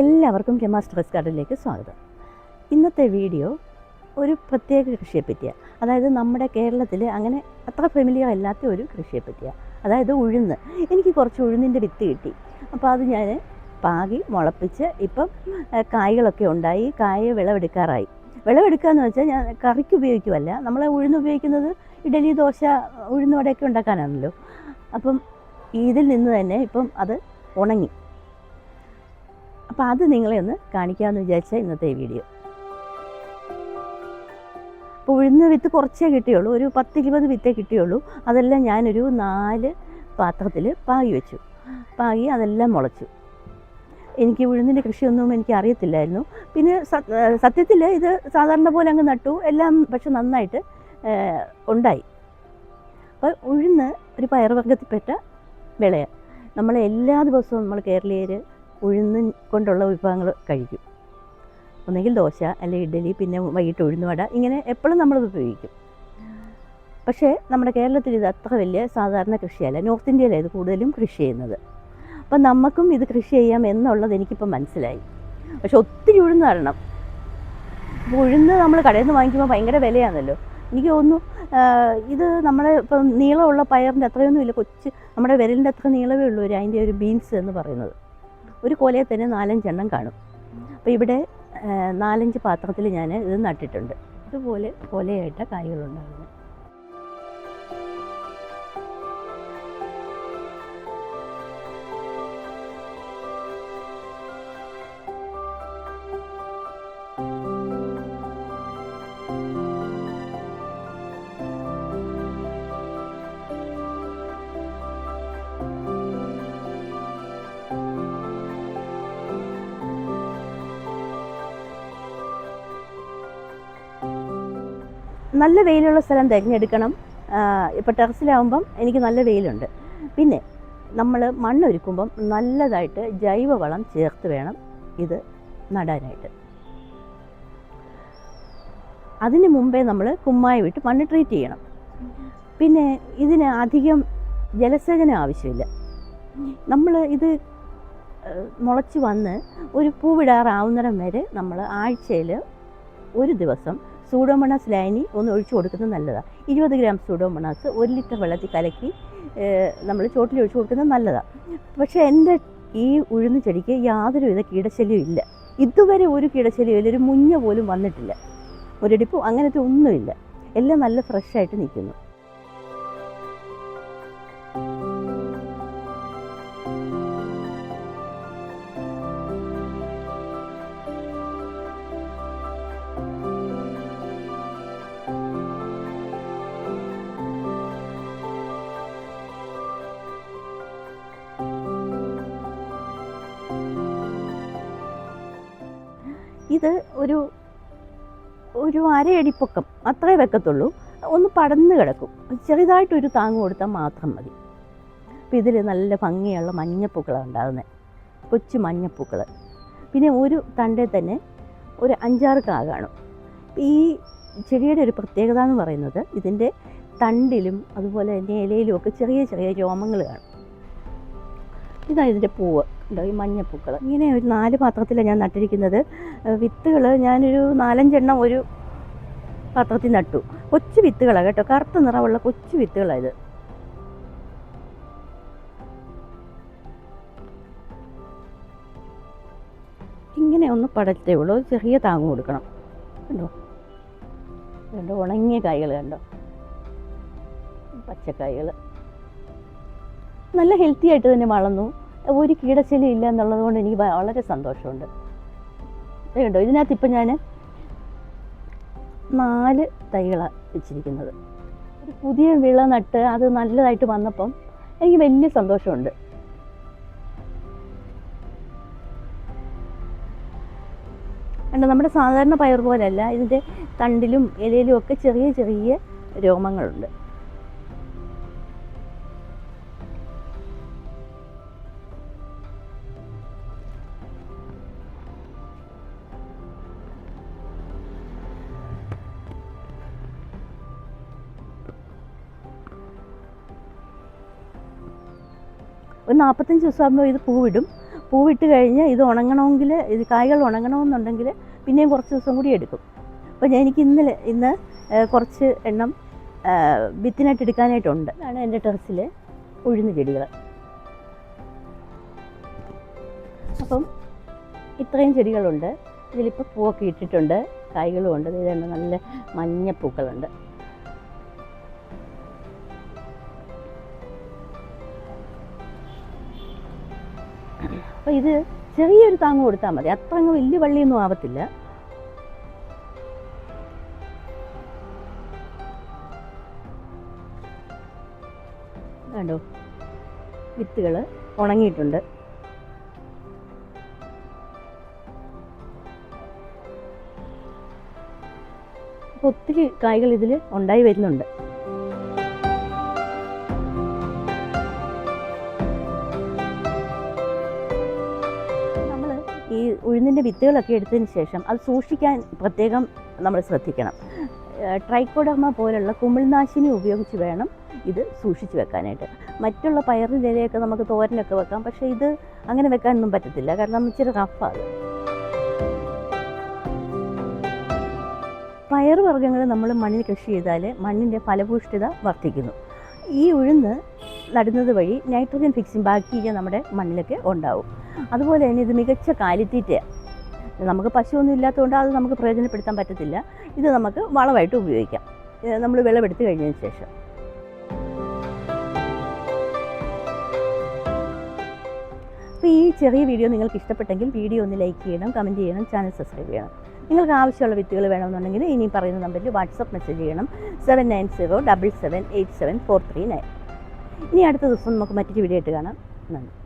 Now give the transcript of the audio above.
എല്ലാവർക്കും രമ സ്ട്രെസ് ഗാർഡനിലേക്ക് സ്വാഗതം. ഇന്നത്തെ വീഡിയോ ഒരു പ്രത്യേക കൃഷിയെ പറ്റിയാണ് അതായത് നമ്മുടെ കേരളത്തിൽ അങ്ങനെ അത്ര ഫെമിലിയർ അല്ലാത്ത ഒരു കൃഷിയെ പറ്റിയാണ് അതായത് ഉഴുന്ന്. എനിക്ക് കുറച്ച് ഉഴുന്നിന്റെ വിത്ത് കിട്ടി. അപ്പോൾ അത് ഞാൻ പാകി മുളപ്പിച്ച് ഇപ്പം കായ്കളൊക്കെ ഉണ്ടായി. കായ വിളവെടുക്കാറായി. വിളവെടുക്കുക എന്ന് വെച്ചാൽ ഞാൻ കറിക്ക് ഉപയോഗിക്കുമല്ല നമ്മൾ ഉഴുന്ന് ഉപയോഗിക്കുന്നത് ഇഡലി ദോശ ഉഴുന്നുവടയൊക്കെ ഉണ്ടാക്കാനാണല്ലോ. അപ്പം ഇതിൽ നിന്ന് തന്നെ ഇപ്പം അത് ഉണങ്ങി. അപ്പോൾ അത് നിങ്ങളെ ഒന്ന് കാണിക്കാമെന്ന് വിചാരിച്ച ഇന്നത്തെ വീഡിയോ. അപ്പോൾ ഉഴുന്ന വിത്ത് കുറച്ചേ കിട്ടിയുള്ളൂ ഒരു പത്ത് ഇരുപത് വിത്തേ കിട്ടിയുള്ളൂ. അതെല്ലാം ഞാനൊരു നാല് പാത്രത്തിൽ പാകി വെച്ചു. പാകി അതെല്ലാം മുളച്ചു. എനിക്ക് ഉഴുന്നിന്റെ കൃഷിയൊന്നും എനിക്ക് അറിയത്തില്ലായിരുന്നു. പിന്നെ സത്യത്തിൽ ഇത് സാധാരണ പോലെ അങ്ങ് നട്ടു. എല്ലാം പക്ഷെ നന്നായിട്ട് ഉണ്ടായി. അപ്പോൾ ഉഴുന്ന് ഒരു പയർവർഗത്തിൽപ്പെട്ട വിളയാണ് നമ്മൾ എല്ലാ ദിവസവും നമ്മൾ കേരളീയർ ഉഴുന്ന് കൊണ്ടുള്ള വിഭവങ്ങൾ കഴിക്കും. ഒന്നുകിൽ ദോശ അല്ലെങ്കിൽ ഇഡ്ഡലി പിന്നെ വൈകിട്ട് ഉഴുന്നുവട ഇങ്ങനെ എപ്പോഴും നമ്മളത് ഉപയോഗിക്കും. പക്ഷേ നമ്മുടെ കേരളത്തിൽ ഇത് അത്ര വലിയ സാധാരണ കൃഷിയല്ല. നോർത്ത് ഇന്ത്യയിലാണ് ഇത് കൂടുതലും കൃഷി ചെയ്യുന്നത്. അപ്പം നമുക്കും ഇത് കൃഷി ചെയ്യാം എന്നുള്ളത് എനിക്കിപ്പോൾ മനസ്സിലായി. പക്ഷെ ഒത്തിരി ഉഴുന്ന് തരണം ഉഴുന്ന് നമ്മൾ കടയിൽ നിന്ന് വാങ്ങിക്കുമ്പോൾ ഭയങ്കര വിലയാണല്ലോ. എനിക്ക് തോന്നുന്നു ഇത് നമ്മുടെ ഇപ്പം നീളമുള്ള പയറിന്റെ അത്രയൊന്നും ഇല്ല. കൊച്ച് നമ്മുടെ വിരലിന്റെ അത്ര നീളമേ ഉള്ളൂ ഒരു അതിന്റെ ഒരു ബീൻസ് എന്ന് പറയുന്നത്. ഒരു കോലയിൽ തന്നെ നാലഞ്ചെണ്ണം കാണും. അപ്പോൾ ഇവിടെ നാലഞ്ച് പാത്രത്തിൽ ഞാൻ ഇത് നട്ടിട്ടുണ്ട്. ഇതുപോലെ കൊലയായിട്ട കായ്കളുണ്ടാകുന്നത് നല്ല വെയിലുള്ള സ്ഥലം തിരഞ്ഞെടുക്കണം. ഇപ്പോൾ ടെറസിലാവുമ്പം എനിക്ക് നല്ല വെയിലുണ്ട്. പിന്നെ നമ്മൾ മണ്ണൊരുക്കുമ്പം നല്ലതായിട്ട് ജൈവവളം ചേർത്ത് വേണം ഇത് നടാനായിട്ട്. അതിന് മുമ്പേ നമ്മൾ കുമ്മായി വിട്ട് മണ്ണ് ട്രീറ്റ് ചെയ്യണം. പിന്നെ ഇതിന് അധികം ജലസേചനം ആവശ്യമില്ല. നമ്മൾ ഇത് മുളച്ച് വന്ന് ഒരു പൂവിടാറാവുന്നിടം വരെ നമ്മൾ ആഴ്ചയിൽ ഒരു ദിവസം സൂഡോമണാസ് ലൈനി ഒന്ന് ഒഴിച്ചു കൊടുക്കുന്നത് നല്ലതാണ് ഇരുപത് ഗ്രാം സൂഡോമണാസ് ഒരു ലിറ്റർ വെള്ളത്തിൽ കലക്കി നമ്മൾ ചോട്ടിൽ ഒഴിച്ചു കൊടുക്കുന്നത് നല്ലതാണ് പക്ഷേ എന്റെ ഈ ഉഴുന്ന് ചെടിക്ക് യാതൊരുവിധ കീടശല്യവും ഇല്ല. ഇതുവരെ ഒരു കീടശല്യവും ഇല്ല. ഒരു മുഞ്ഞ പോലും വന്നിട്ടില്ല. ഒരിടിപ്പും അങ്ങനത്തെ ഒന്നുമില്ല. എല്ലാം നല്ല ഫ്രഷായിട്ട് നിൽക്കുന്നു. ഇത് ഒരു ഒരു അരയടിപ്പൊക്കം അത്രേ വെക്കത്തുള്ളൂ. ഒന്ന് പടന്ന് കിടക്കും. ചെറുതായിട്ടൊരു താങ്ങ് കൊടുത്താൽ മാത്രം മതി. അപ്പോൾ ഇതിൽ നല്ല ഭംഗിയുള്ള മഞ്ഞപ്പൂക്കളാണ് ഉണ്ടാകുന്നത്. കൊച്ചു മഞ്ഞപ്പൂക്കൾ. പിന്നെ ഒരു തണ്ടേ തന്നെ ഒരു അഞ്ചാറ് കാ കാണും ഈ ചെടിയുടെ ഒരു പ്രത്യേകത എന്ന് പറയുന്നത് ഇതിന്റെ തണ്ടിലും അതുപോലെ തന്നെ ഇലയിലും ഒക്കെ ചെറിയ ചെറിയ രോമങ്ങൾ കാണും. ഇതാണ് ഇതിന്റെ പൂവ്. ഉണ്ടോ ഈ മഞ്ഞപ്പൂക്കൾ ഇങ്ങനെ ഒരു നാല് പാത്രത്തിലാണ് ഞാൻ നട്ടിരിക്കുന്നത്. വിത്തുകൾ ഞാനൊരു നാലഞ്ചെണ്ണം ഒരു പാത്രത്തിൽ നട്ടു. കൊച്ചു വിത്തുകളാണ് കേട്ടോ. കറുത്ത നിറമുള്ള കൊച്ചു വിത്തുകളാണ് ഇത്. ഇങ്ങനെ ഒന്ന് പടത്തേ ഉള്ളൂ. ചെറിയ താങ്ങ് കൊടുക്കണം. കണ്ടോ? കണ്ടോ? ഉണങ്ങിയ കായ്കൾ കണ്ടോ? പച്ചക്കായ്കൾ നല്ല ഹെൽത്തി ആയിട്ട് തന്നെ വളർന്നു. ഒരു കീടശല്യം ഇല്ല എന്നുള്ളത് കൊണ്ട് എനിക്ക് വളരെ സന്തോഷമുണ്ട്. കണ്ടോ ഇതിനകത്ത് ഇപ്പം ഞാൻ നാല് തൈകളാണ് വെച്ചിരിക്കുന്നത്. ഒരു പുതിയ വിള നട്ട് അത് നല്ലതായിട്ട് വന്നപ്പം എനിക്ക് വലിയ സന്തോഷമുണ്ട്. കണ്ടോ? നമ്മുടെ സാധാരണ പയർ പോലെയല്ല ഇതിന്റെ തണ്ടിലും ഇലയിലും ഒക്കെ ചെറിയ ചെറിയ രോമങ്ങളുണ്ട്. ഒരു നാൽപ്പത്തഞ്ച് ദിവസമാകുമ്പോൾ ഇത് പൂവിടും. പൂവിട്ട് കഴിഞ്ഞ് ഇത് ഉണങ്ങണമെങ്കിൽ ഇത് കായ്കൾ ഉണങ്ങണമെന്നുണ്ടെങ്കിൽ പിന്നെയും കുറച്ച് ദിവസം കൂടി എടുക്കും. അപ്പോൾ ഞാൻ എനിക്ക് ഇന്നലെ ഇന്ന് കുറച്ച് എണ്ണം വിത്തിനായിട്ട് എടുക്കാനായിട്ടുണ്ട്. ആണ് എന്റെ ടെറസിൽ ഉഴുന്ന ചെടികൾ. അപ്പം ഇത്രയും ചെടികളുണ്ട്. ഇതിലിപ്പോൾ പൂവൊക്കെ ഇട്ടിട്ടുണ്ട്. കായ്കളും ഉണ്ട്. ഇതിലുണ്ട് നല്ല മഞ്ഞപ്പൂക്കളുണ്ട്. അപ്പോൾ ഇത് ചെറിയൊരു താങ്ങ് കൊടുത്താൽ മതി. അത്ര അങ്ങ് വലിയ വള്ളിയൊന്നും ആവത്തില്ല. കണ്ടോ? വിത്തുകൾ ഉണങ്ങിയിട്ടുണ്ട്. ഒത്തിരി കായ്കൾ ഇതിൽ ഉണ്ടായി വരുന്നുണ്ട്. ഉഴുന്നിന്റെ വിത്തുകളൊക്കെ എടുത്തതിന് ശേഷം അത് സൂക്ഷിക്കാൻ പ്രത്യേകം നമ്മൾ ശ്രദ്ധിക്കണം. ട്രൈക്കോഡർമ പോലുള്ള കുമിൾനാശിനി ഉപയോഗിച്ച് വേണം ഇത് സൂക്ഷിച്ച് വെക്കാനായിട്ട്. മറ്റുള്ള പയറിന്റെ ഇലയൊക്കെ നമുക്ക് തോരനൊക്കെ വെക്കാം. പക്ഷേ ഇത് അങ്ങനെ വെക്കാനൊന്നും പറ്റത്തില്ല. കാരണം ഇച്ചിരി റഫാണ് പയർ വർഗങ്ങൾ നമ്മൾ മണ്ണിൽ കൃഷി ചെയ്താൽ മണ്ണിന്റെ ഫലഭൂഷ്ഠിത വർദ്ധിക്കുന്നു. ഈ ഉഴുന്ന് നടുന്നത് വഴി നൈട്രജൻ ഫിക്സിങ് ബാക്ടീരിയ നമ്മുടെ മണ്ണിലൊക്കെ ഉണ്ടാവും. അതുപോലെ തന്നെ ഇത് മികച്ച കാലിത്തീറ്റയാണ് നമുക്ക് പശുവൊന്നും ഇല്ലാത്തതുകൊണ്ട് അത് നമുക്ക് പ്രയോജനപ്പെടുത്താൻ പറ്റത്തില്ല. ഇത് നമുക്ക് വളമായിട്ട് ഉപയോഗിക്കാം. നമ്മൾ വിളവെടുത്ത് കഴിഞ്ഞതിന് ശേഷം. അപ്പോൾ ഈ ചെറിയ വീഡിയോ നിങ്ങൾക്ക് ഇഷ്ടപ്പെട്ടെങ്കിൽ വീഡിയോ ഒന്ന് ലൈക്ക് ചെയ്യണം കമന്റ് ചെയ്യണം ചാനൽ സബ്സ്ക്രൈബ് ചെയ്യണം. നിങ്ങൾക്ക് ആവശ്യമുള്ള വിത്തുകൾ വേണമെന്നുണ്ടെങ്കിൽ ഇനി പറയുന്ന നമ്പറിൽ വാട്സപ്പ് മെസ്സേജ് ചെയ്യണം. Seven nine zero double seven eight seven four three nine. ഇനി അടുത്ത ദിവസം നമുക്ക് മറ്റൊരു വീഡിയോ ആയിട്ട് കാണാം. നന്ദി.